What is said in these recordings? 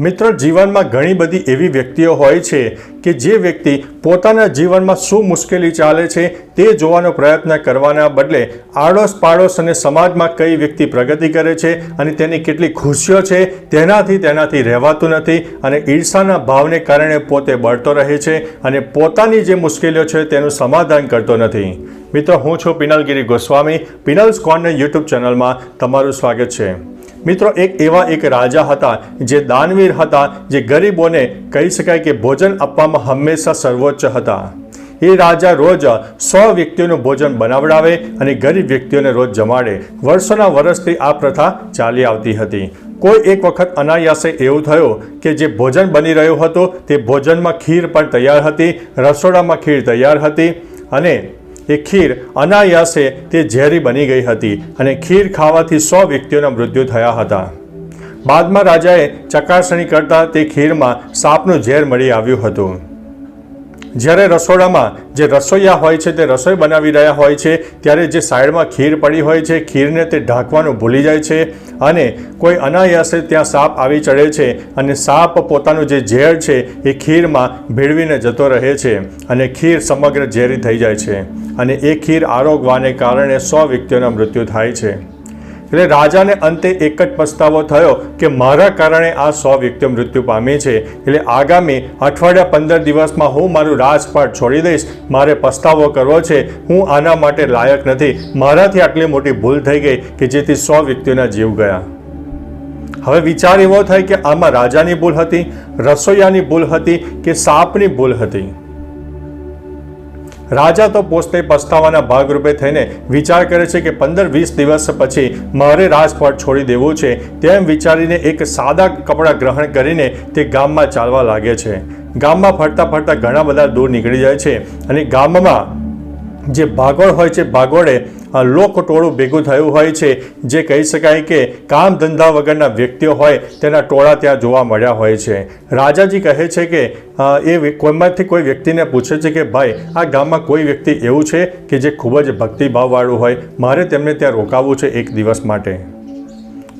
મિત્રો, જીવનમાં ઘણી બધી એવી વ્યક્તિઓ હોય છે કે જે વ્યક્તિ પોતાના જીવનમાં શું મુશ્કેલી ચાલે છે તે જોવાનો પ્રયત્ન કરવાના બદલે આડોશ પાડોશ અને સમાજમાં કઈ વ્યક્તિ પ્રગતિ કરે છે અને તેની કેટલી ખુશીઓ છે, તેનાથી તેનાથી રહેવાતું નથી અને ઈર્ષાના ભાવને કારણે પોતે બળતો રહે છે અને પોતાની જે મુશ્કેલીઓ છે તેનું સમાધાન કરતો નથી. મિત્રો, હું છું પિનલગીરી ગોસ્વામી. પિનલ્સ કોર્નર યુટ્યુબ ચેનલમાં તમારું સ્વાગત છે. મિત્રો, એક એવા એક રાજા હતા જે દાનવીર હતા, જે ગરીબોને કહી શકાય કે ભોજન આપવામાં હંમેશા સર્વોચ્ચ હતા. એ રાજા રોજ સો વ્યક્તિઓનું ભોજન બનાવડાવે અને ગરીબ વ્યક્તિઓને રોજ જમાડે. વર્ષોના વર્ષથી આ પ્રથા ચાલી આવતી હતી. કોઈ એક વખત અનાયાસે એવું થયું કે જે ભોજન બની રહ્યું હતું તે ભોજનમાં ખીર પણ તૈયાર હતી, રસોડામાં ખીર તૈયાર હતી અને એ ખીર અનાયાસે તે ઝેરી બની ગઈ હતી અને ખીર ખાવાથી સો વ્યક્તિઓના મૃત્યુ થયા હતા. બાદમાં રાજાએ ચકાસણી કરતા તે ખીરમાં સાપનું ઝેર મળી આવ્યું હતું. જ્યારે રસોડામાં જે રસોઈયા હોય છે તે રસોઈ બનાવી રહ્યા હોય છે, ત્યારે જે સાઈડમાં ખીર પડી હોય છે, ખીરને તે ઢાંકવાનું ભૂલી જાય છે અને કોઈ અનાયાસે ત્યાં સાપ આવી ચડે છે અને સાપ પોતાનું જે ઝેર છે એ ખીરમાં ભેળવીને જતો રહે છે અને ખીર સમગ્ર ઝેરી થઈ જાય છે અને એ ખીર આરોગવાને કારણે સો વ્યક્તિઓના મૃત્યુ થાય છે. એટલે રાજાને અંતે એક જ પસ્તાવો થયો કે મારા કારણે આ સો વ્યક્તિઓ મૃત્યુ પામી છે. એટલે આગામી અઠવાડિયા પંદર દિવસમાં હું મારું રાજપાટ છોડી દઈશ. મારે પસ્તાવો કરવો છે. હું આના માટે લાયક નથી. મારાથી આટલી મોટી ભૂલ થઈ ગઈ કે જેથી સો વ્યક્તિઓના જીવ ગયા. હવે વિચાર એવો થાય કે આમાં રાજાની ભૂલ હતી, રસોઈયાની ભૂલ હતી કે સાપની ભૂલ હતી. રાજા તો પોતે પસ્તાવાના ભાગરૂપે થઈને વિચાર કરે છે કે પંદર વીસ દિવસ પછી મારે રાજપાટ છોડી દેવું છે, તેમ વિચારીને એક સાદા કપડાં ગ્રહણ કરીને તે ગામમાં ચાલવા લાગે છે. ગામમાં ફરતા ફરતા ઘણા બધા દૂર નીકળી જાય છે અને ગામમાં જે ભાગોળ હોય છે, ભાગોળે લોક ટોળું ભેગું થયું હોય છે. જે કહી શકાય કે કામ ધંધા વગરના વ્યક્તિઓ હોય તેના ટોળા ત્યાં જોવા મળ્યા હોય છે. રાજાજી કહે છે કે એ કોઈમાંથી કોઈ વ્યક્તિને પૂછે છે કે, ભાઈ, આ ગામમાં કોઈ વ્યક્તિ એવું છે કે જે ખૂબ જ ભક્તિભાવવાળું હોય? મારે તેમને ત્યાં રોકાવવું છે એક દિવસ માટે.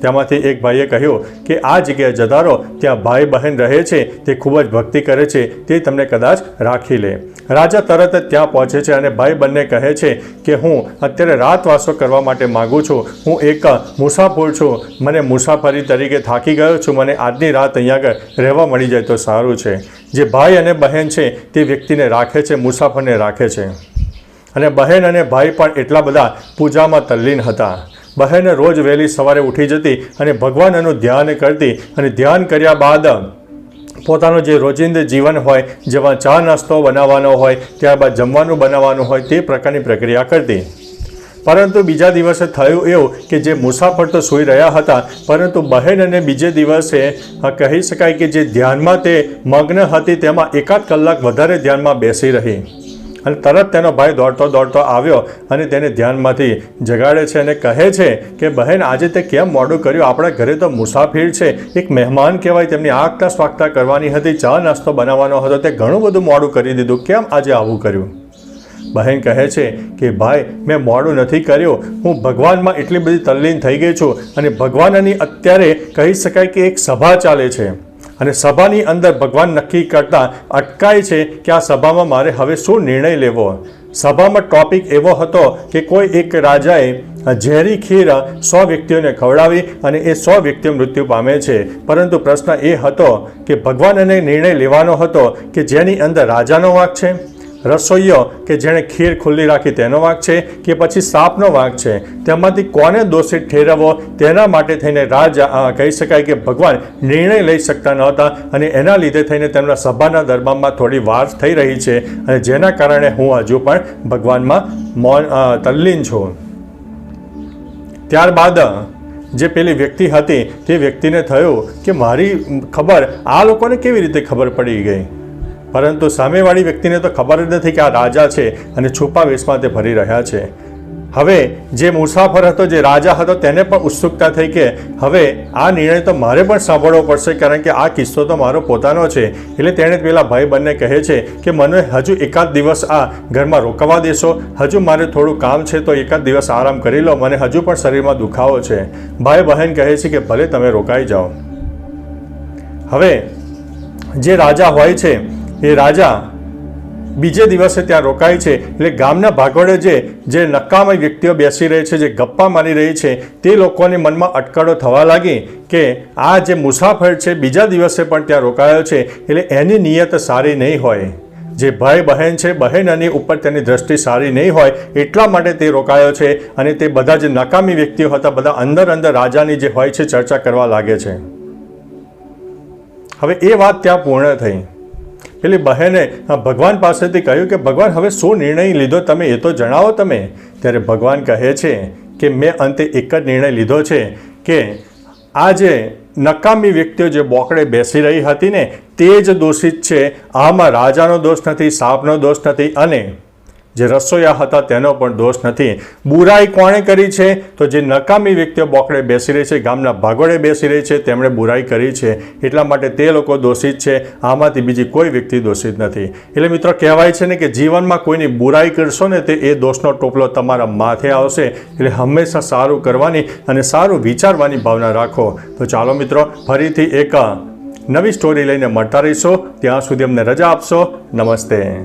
તેમાંથી એક ભાઈએ કહ્યું કે આ જગ્યાએ જદારો ત્યાં ભાઈ બહેન રહે છે, તે ખૂબ જ ભક્તિ કરે છે, તે તમને કદાચ રાખી લે. રાજા તરત જ ત્યાં પહોંચે છે અને ભાઈ બંને કહે છે કે હું અત્યારે રાતવાસો કરવા માટે માગું છું. હું એક મુસાફર છું. મને મુસાફરી તરીકે થાકી ગયો છું. મને આજની રાત અહીંયા આગળ રહેવા મળી જાય તો સારું છે. જે ભાઈ અને બહેન છે, તે વ્યક્તિને રાખે છે, મુસાફરને રાખે છે. અને બહેન અને ભાઈ પણ એટલા બધા પૂજામાં તલ્લીન હતા. બહેન રોજ વહેલી સવારે ઉઠી જતી અને ભગવાનનું ધ્યાન કરતી અને ધ્યાન કર્યા બાદ પોતાનું જે રોજિંદા જીવન હોય, જેમાં ચા નાસ્તો બનાવવાનો હોય, ત્યારબાદ જમવાનું બનાવવાનું હોય, તે પ્રકારની પ્રક્રિયા કરતી. પરંતુ બીજા દિવસે થયું એવું કે જે મુસાફર તો સૂઈ રહ્યા હતા, પરંતુ બહેન અને બીજે દિવસે કહી શકાય કે જે ધ્યાનમાં તે મગ્ન હતી, તેમાં એકાદ કલાક વધારે ધ્યાનમાં બેસી રહી. અને તરત તેનો ભાઈ દોડતો દોડતો આવ્યો અને તેને ધ્યાનમાંથી જગાડે છે અને કહે છે કે, બહેન, આજે તે કેમ મોડું કર્યું? આપણા ઘરે તો મુસાફિર છે. એક મહેમાન કહેવાય, તેમની આગતા સ્વાગતા કરવાની હતી, ચા નાસ્તો બનાવવાનો હતો. તે ઘણું બધું મોડું કરી દીધું. કેમ આજે આવું કર્યું? બહેન કહે છે કે, ભાઈ, મેં મોડું નથી કર્યું. હું ભગવાનમાં એટલી બધી તલ્લીન થઈ ગઈ છું અને ભગવાનની અત્યારે કહી શકાય કે એક સભા ચાલે છે. અને સભાની અંદર ભગવાન નક્કી કરતા અટકાય છે કે આ સભામાં મારે હવે શું નિર્ણય લેવો? સભામાં ટોપિક એવો હતો કે કોઈ એક રાજાએ ઝેરી ખીર સો વ્યક્તિઓને ખવડાવી અને એ સો વ્યક્તિઓ મૃત્યુ પામે છે. પરંતુ પ્રશ્ન એ હતો કે ભગવાનને નિર્ણય લેવાનો હતો કે જેની અંદર રાજાનો વાંક છે? રસોઈયો કે જેણે ખીર ખુલ્લી રાખી તેનો વાંક છે કે પછી સાપનો વાંક છે? તેમાંથી કોને દોષિત ઠેરવવો? તેના માટે થઈને રાજા કહી શકાય કે ભગવાન નિર્ણય લઈ શકતા નહોતા અને એના લીધે થઈને તેમના સભાના દરબારમાં થોડી વાર થઈ રહી છે અને જેના કારણે હું હજુ પણ ભગવાનમાં મૌન તલ્લીન છું. ત્યારબાદ, જે પેલી વ્યક્તિ હતી તે વ્યક્તિને થયું કે મારી ખબર આ લોકોને કેવી રીતે ખબર પડી ગઈ? પરંતુ સામેવાળી વ્યક્તિને તો ખબર જ નથી કે આ રાજા છે અને છુપા વેશમાં તે ભરી રહ્યા છે. હવે જે મુસાફર હતો, જે રાજા હતો, તેને પણ ઉત્સુકતા થઈ કે હવે આ નિર્ણય તો મારે પણ સાંભળવો પડશે કારણ કે આ કિસ્સો તો મારો પોતાનો છે. એટલે તેણે પેલા ભાઈ બંને કહે છે કે, મને હજુ એકાદ દિવસ આ ઘરમાં રોકવા દેશો. હજુ મારે થોડું કામ છે તો એકાદ દિવસ આરામ કરી લો. મને હજુ પણ શરીરમાં દુખાવો છે. ભાઈ બહેન કહે છે કે, ભલે તમે રોકાઈ જાઓ. હવે જે રાજા હોય છે એ રાજા, બીજે દિવસે ત્યાં રોકાય છે. એટલે ગામના ભાગોળે જે જે નકામી વ્યક્તિઓ બેસી રહી છે, જે ગપ્પા મારી રહી છે, તે લોકોની મનમાં અટકળો થવા લાગી કે આ જે મુસાફર છે, બીજા દિવસે પણ ત્યાં રોકાયો છે. એટલે એની નિયત સારી નહીં હોય. જે ભાઈ બહેન છે બહેન એની ઉપર તેની દ્રષ્ટિ સારી નહીં હોય, એટલા માટે તે રોકાયો છે અને તે બધા જે નકામી વ્યક્તિઓ હતા, બધા અંદર અંદર રાજાની જે હોય છે, ચર્ચા કરવા લાગે છે. હવે એ વાત ત્યાં પૂર્ણ થઈ. પેલી બહેને ભગવાન પાસેથી કહ્યું કે, ભગવાન, હવે શું નિર્ણય લીધો તમે? એ તો જણાવો તમે. ત્યારે ભગવાન કહે છે કે, મેં અંતે એક જ નિર્ણય લીધો છે કે, આ જે નકામી વ્યક્તિઓ જે બોકડે બેસી રહી હતી ને, તે જ દોષિત છે. આમાં રાજાનો દોષ નથી, સાપનો દોષ નથી અને જે રસોઈયા હતા તેનો પણ દોષ નથી. બુરાઈ કોણે કરી છે? તો જે નકામી વ્યક્તિઓ બોકડે બેસી રહી છે, ગામના ભાગોળે બેસી રહી છે, તેમણે બુરાઈ કરી છે. એટલા માટે તે લોકો દોષિત છે. આમાંથી બીજી કોઈ વ્યક્તિ દોષિત નથી. એટલે મિત્રો, કહેવાય છે ને કે જીવનમાં કોઈની બુરાઈ કરશો ને તે એ દોષનો ટોપલો તમારા માથે આવશે. એટલે હંમેશા સારું કરવાની અને સારું વિચારવાની ભાવના રાખો. તો ચાલો મિત્રો, ફરીથી એક નવી સ્ટોરી લઈને મળતા રહીશો. ત્યાં સુધી અમને રજા આપશો. નમસ્તે.